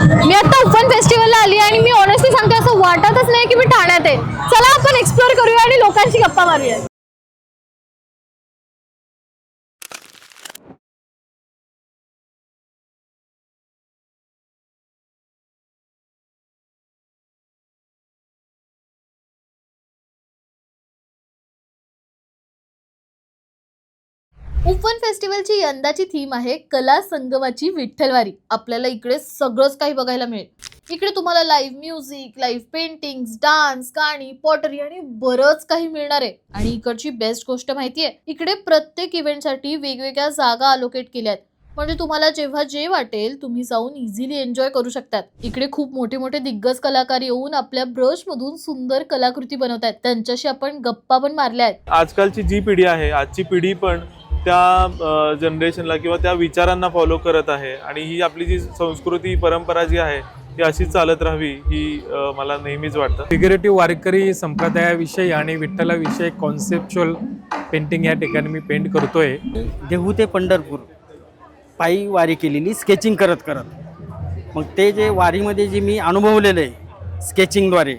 मी आता उफन फेस्टिवलला आली आणि मी ऑनेस्टली सांगते असं वाटतच नाही की मी ठाण्यात आहे. चला आपण एक्सप्लोअर करूया आणि लोकांशी गप्पा मारूया. उफन फेस्टिवलची यंदाची थीम आहे कला संगमाची विठ्ठलवारी. आपल्याला इकडे सगळंच काही बघायला मिळेल. इकडे तुम्हाला live music live paintings dance गाणी पॉटरी आणि बरंच काही मिळणार आहे. आणि इकडची बेस्ट गोष्ट माहितीये इकडे प्रत्येक इव्हेंटसाठी वेगवेगळ्या जागा अलोकेट केल्या आहेत म्हणजे तुम्हाला जेव्हा जे वाटेल तुम्ही जाऊन इझिली एन्जॉय करू शकतात. इकडे खूप मोठे मोठे दिग्गज कलाकार येऊन आपल्या ब्रश मधून सुंदर कलाकृती बनवतात त्यांच्याशी आपण गप्पा पण मारल्या आहेत. आजकालची जी पिढी आहे आजची पिढी पण त्या जनरेशनला किंवा त्या विचारांना फॉलो करत आहे. आणि ही आपली जी संस्कृती परंपरा जी आहे ती अशीच चालत राहावी ही मला नेहमीच वाटतं. फिगरेटिव्ह वारकरी संप्रदायाविषयी आणि विठ्ठलाविषयी कॉन्सेप्च्युअल पेंटिंग या ठिकाणी मी पेंट करतोय. देहू ते पंढरपूर. पायी वारी केलेली स्केचिंग करत करत. मग ते जे वारीमध्ये जे मी अनुभवलेलं आहे स्केचिंगद्वारे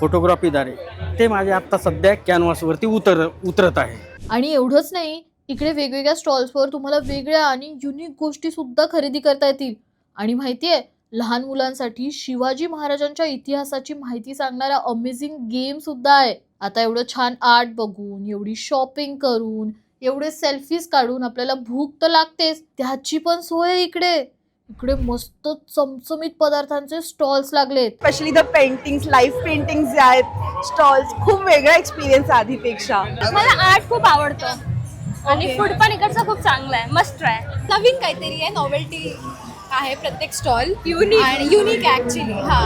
फोटोग्राफीद्वारे ते माझे आत्ता सध्या कॅनव्हासवरती उतर उतरत आहे. आणि एवढंच नाही इकडे वेगवेगळ्या स्टॉल्सवर तुम्हाला वेगळ्या आणि युनिक गोष्टी सुद्धा खरेदी करता येतील. आणि माहितीये लहान मुलांसाठी शिवाजी महाराजांच्या इतिहासाची माहिती सांगणारा अमेझिंग गेम सुद्धा आहे. आता एवढं छान आर्ट बघून एवढी शॉपिंग करून एवढे सेल्फीज काढून आपल्याला भूक तर लागतेच त्याची पण सोय आहे इकडे. इकडे मस्त चमचमीत पदार्थांचे स्टॉल्स लागलेत. Specially the paintings live paintings जे आहेत स्टॉल्स खूप वेगळा एक्सपिरियन्स आधीपेक्षा. मला आर्ट खूप आवडतं. आणि. फूड पण इकडचं खूप चांगलं आहे. मस्त ट्राय नवीन काहीतरी आहे नॉवेल्टी आहे प्रत्येक स्टॉल युनिक आणि युनिक ऍक्च्युली हा.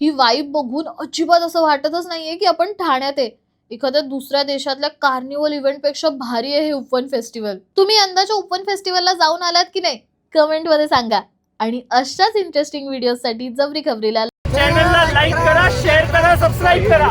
ही वाईब बघून अजिबात असं वाटतच नाहीये की आपण ठाण्यात आहे. एखाद्या दुसऱ्या देशातल्या कार्निवल इव्हेंटपेक्षा भारी आहे हे उपवन फेस्टिवल तुम्ही यंदाच्या उपवन फेस्टिवलला जाऊन आलात की नाही? कमेंटमध्ये सांगा. आणि अशाच इंटरेस्टिंग व्हिडिओसाठी जबरी खबरीला चॅनलला लाईक करा शेअर करा सबस्क्राईब करा.